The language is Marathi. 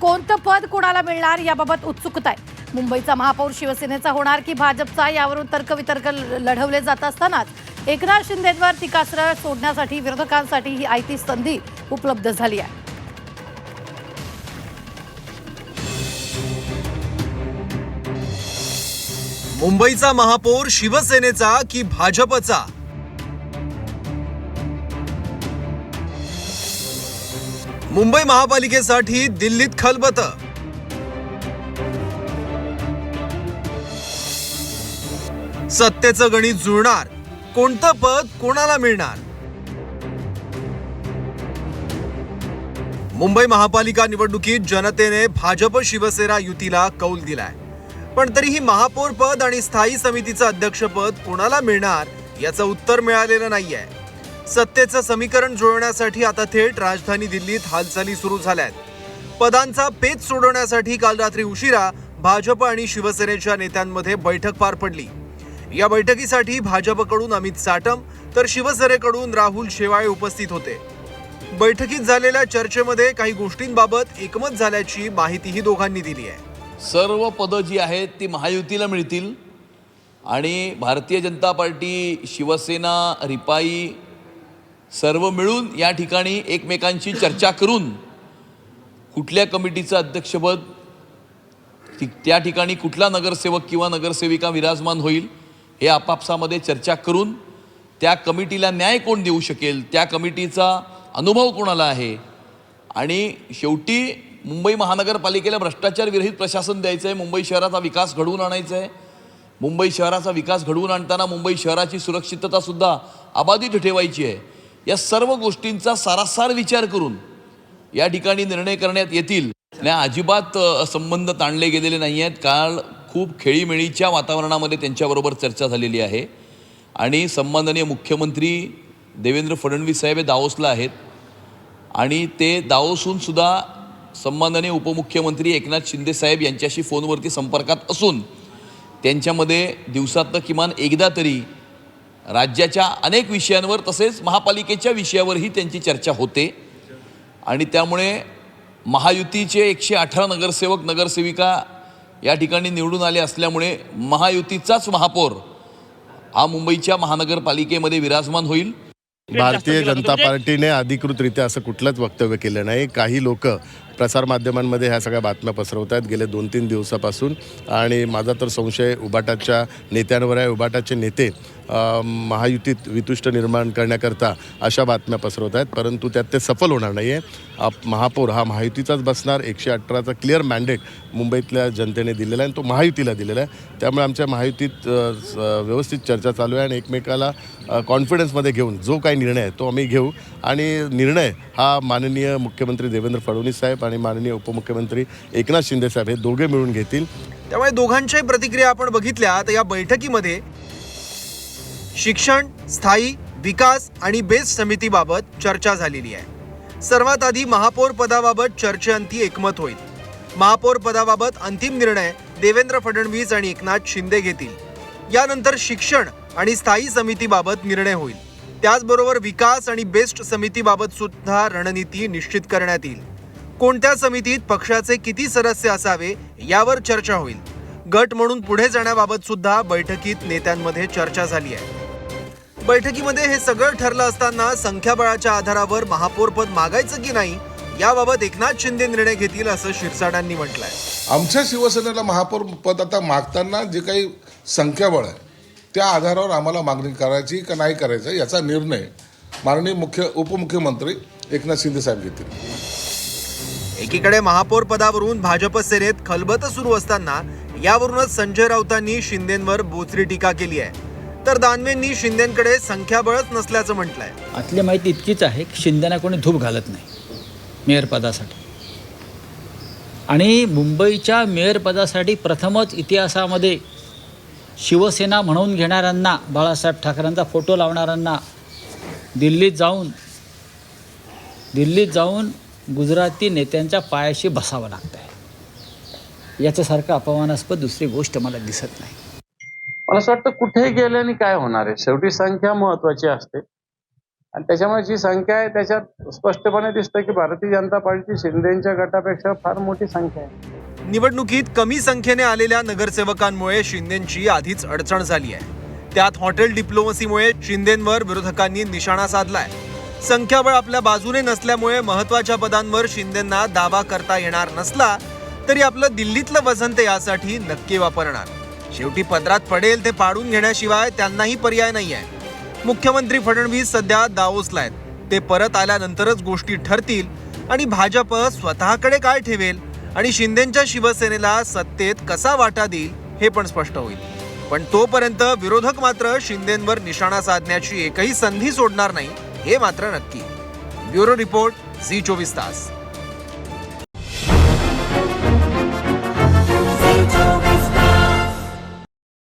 कोणतं पद कोणाला मिळणार याबाबत उत्सुकता आहे. मुंबईचा महापौर शिवसेनेचा होणार की भाजपचा यावरून तर्कवितर्क ल- लढवले जात असतानाच एकनाथ शिंदेवर टीकास्त्र सोडण्यासाठी विरोधकांसाठी ही आयती संधी उपलब्ध झाली आहे. मुंबईचा महापौर शिवसेनेचा की भाजपचा? मुंबई महापालिकेसाठी दिल्लीत खलबत. सत्तेचं गणित जुळणार. कोणतं पद कोणाला मिळणार? मुंबई महापालिका निवडणुकीत जनतेने भाजप शिवसेना युतीला कौल दिलाय. पण तरीही महापौर पद आणि स्थायी समितीचं अध्यक्षपद कोणाला मिळणार याचं उत्तर मिळालेलं नाहीये. सत्तेचं समीकरण जुळवण्यासाठी आता थेट राजधानी दिल्लीत हालचाली सुरू झाल्यात. पदांचा पेच सोडवण्यासाठी काल रात्री उशिरा भाजप आणि शिवसेनेच्या नेत्यांमध्ये बैठक पार पडली. या बैठकीसाठी भाजपकडून अमित साटम तर शिवसेनेकडून राहुल शेवाळे उपस्थित होते. बैठकीत झालेल्या चर्चेमध्ये काही गोष्टींबाबत एकमत झाल्याची माहितीही दोघांनी दिली आहे. सर्व पदं जी आहेत ती महायुतीला मिळतील आणि भारतीय जनता पार्टी शिवसेना रिपाई सर्व मिळून या ठिकाणी एकमेकांशी चर्चा करून कुठल्या कमिटीचं अध्यक्षपद त्या ठिकाणी कुठला नगरसेवक किंवा नगरसेविका विराजमान होईल हे आपापसामध्ये चर्चा करून त्या कमिटीला न्याय कोण देऊ शकेल त्या कमिटीचा अनुभव कोणाला आहे? आणि शेवटी मुंबई महानगरपालिकेला भ्रष्टाचार विरहित प्रशासन द्यायचं आहे मुंबई शहराचा विकास घडवून आणायचा आहे. मुंबई शहराचा विकास घडवून आणताना मुंबई शहराची सुरक्षिततासुद्धा अबाधित ठेवायची आहे. या सर्व गोष्टींचा सारासार विचार करून या ठिकाणी निर्णय करण्यात येतील. आणि अजिबात संबंध ताणले गेलेले नाही आहेत काल खूप खेळीमेळीच्या वातावरणामध्ये त्यांच्याबरोबर चर्चा झालेली आहे. आणि सन्माननीय मुख्यमंत्री देवेंद्र फडणवीस साहेब हे दावोसला आहेत. आणि ते दावोसून सुद्धा सन्माननीय उपमुख्यमंत्री एकनाथ शिंदे साहेब यांच्याशी फोनवरती संपर्कात असून त्यांच्यामध्ये दिवसातनं किमान एकदा तरी राज्याच्या अनेक विषयांवर तसेच महापालिकेच्या विषयावरही त्यांची चर्चा होते. आणि त्यामुळे महायुतीचे एकशे अठरा नगरसेवक नगरसेविका या ठिकाणी निवडून आले असल्यामुळे महायुतीचाच महापौर हा मुंबईच्या महानगरपालिकेमध्ये विराजमान होईल. भारतीय जनता पार्टीने अधिकृतरित्या असं कुठलंच वक्तव्य केलं नाही. काही लोक प्रसारमाध्यमांमध्ये ह्या सगळ्या बातम्या पसरवत आहेत गेले दोन तीन दिवसापासून. आणि माझा तर संशय उबाटाच्या नेत्यांवर आहे. उबाटाचे नेते महायुतीत वितुष्ट निर्माण करण्याकरता अशा बातम्या पसरवत आहेत परंतु त्यात ते सफल होणार नाही आहे महापौर हा महायुतीचाच बसणार एकशे अठराचा क्लिअर मॅन्डेट मुंबईतल्या जनतेने दिलेला आहे आणि तो महायुतीला दिलेला आहे. त्यामुळे आमच्या महायुतीत स- व्यवस्थित चर्चा चालू आहे आणि एकमेकाला कॉन्फिडन्समध्ये घेऊन जो काही निर्णय आहे तो आम्ही घेऊ. आणि निर्णय हा माननीय मुख्यमंत्री देवेंद्र फडणवीस साहेब आणि माननीय उपमुख्यमंत्री एकनाथ शिंदे साहेब हे दोघे मिळून घेतील. त्यामुळे दोघांच्याही प्रतिक्रिया आपण बघितल्या तर या बैठकीमध्ये शिक्षण स्थायी विकास आणि बेस्ट समितीबाबत चर्चा झालेली आहे. सर्वात आधी महापौर पदाबाबत चर्चेअंती एकमत होईल. महापौर पदाबाबत अंतिम निर्णय देवेंद्र फडणवीस आणि एकनाथ शिंदे घेतील. यानंतर शिक्षण आणि स्थायी समितीबाबत निर्णय होईल. त्याचबरोबर विकास आणि बेस्ट समितीबाबत सुद्धा रणनीती निश्चित करण्यात येईल. कोणत्या समितीत पक्षाचे किती सदस्य असावे यावर चर्चा होईल. गट म्हणून पुढे जाण्याबाबत सुद्धा बैठकीत नेत्यांमध्ये चर्चा झाली आहे. बैठकीमध्ये हे सगळं ठरलं असताना संख्याबळाच्या आधारावर महापौर पद मागायचं की नाही याबाबत एकनाथ शिंदे निर्णय घेतील असं शिरसाडांनी म्हटलंय. आमच्या शिवसेनेला महापौर पद आता मागताना जे काही संख्याबळ आहे त्या आधारावर आम्हाला मागणी करायची का नाही करायचं याचा निर्णय माननीय मुख्य उपमुख्यमंत्री एकनाथ शिंदे साहेब घेतील. एकीकडे महापौर पदावरून भाजप सेनेत खलबत सुरू असताना यावरूनच संजय राऊतांनी शिंदेंवर बोचरी टीका केली आहे. तर दानवेंनी शिंदेकडे संख्याबळच नसल्याचं म्हटलंय. आतली माहिती इतकीच आहे की शिंदेना कोणी धूप घालत नाही मेयरपदासाठी आणि मुंबईच्या मेयरपदासाठी प्रथमच इतिहासामध्ये शिवसेना म्हणून घेणाऱ्यांना बाळासाहेब ठाकरेंचा फोटो लावणाऱ्यांना दिल्लीत जाऊन दिल्लीत जाऊन गुजराती नेत्यांच्या पायाशी बसावं लागतं आहे याच्यासारखं अपमानास्पद दुसरी गोष्ट मला दिसत नाही. मला असं वाटतं कुठे गेल्याने काय होणार आहे? शेवटी संख्या महत्वाची असते. आणि त्याच्यामुळे जी संख्या आहे त्याच्यात स्पष्टपणे दिसतं की भारतीय जनता पार्टी शिंदेच्या गटापेक्षा फार मोठी संख्या आहे. निवडणुकीत कमी संख्येने आलेल्या नगरसेवकांमुळे शिंदेची आधीच अडचण झाली आहे. त्यात हॉटेल डिप्लोमसीमुळे शिंदेवर विरोधकांनी निशाणा साधलाय. संख्याबळ आपल्या बाजूने नसल्यामुळे महत्त्वाच्या पदांवर शिंदेंना दावा करता येणार नसला तरी आपलं दिल्लीतलं वजन ते यासाठी नक्की वापरणार. शेवटी पदरात पडेल ते पाडून घेण्याशिवाय त्यांनाही पर्याय नाही आहे मुख्यमंत्री फडणवीस सध्या दावोसला आहेत. ते परत आल्यानंतरच गोष्टी ठरतील आणि भाजप स्वतःकडे काय ठेवेल आणि शिंदेच्या शिवसेनेला सत्तेत कसा वाटा देईल हे पण स्पष्ट होईल. पण तोपर्यंत विरोधक मात्र शिंदेंवर निशाणा साधण्याची एकही संधी सोडणार नाही हे मात्र नक्की. ब्युरो रिपोर्ट झी चोवीस तास.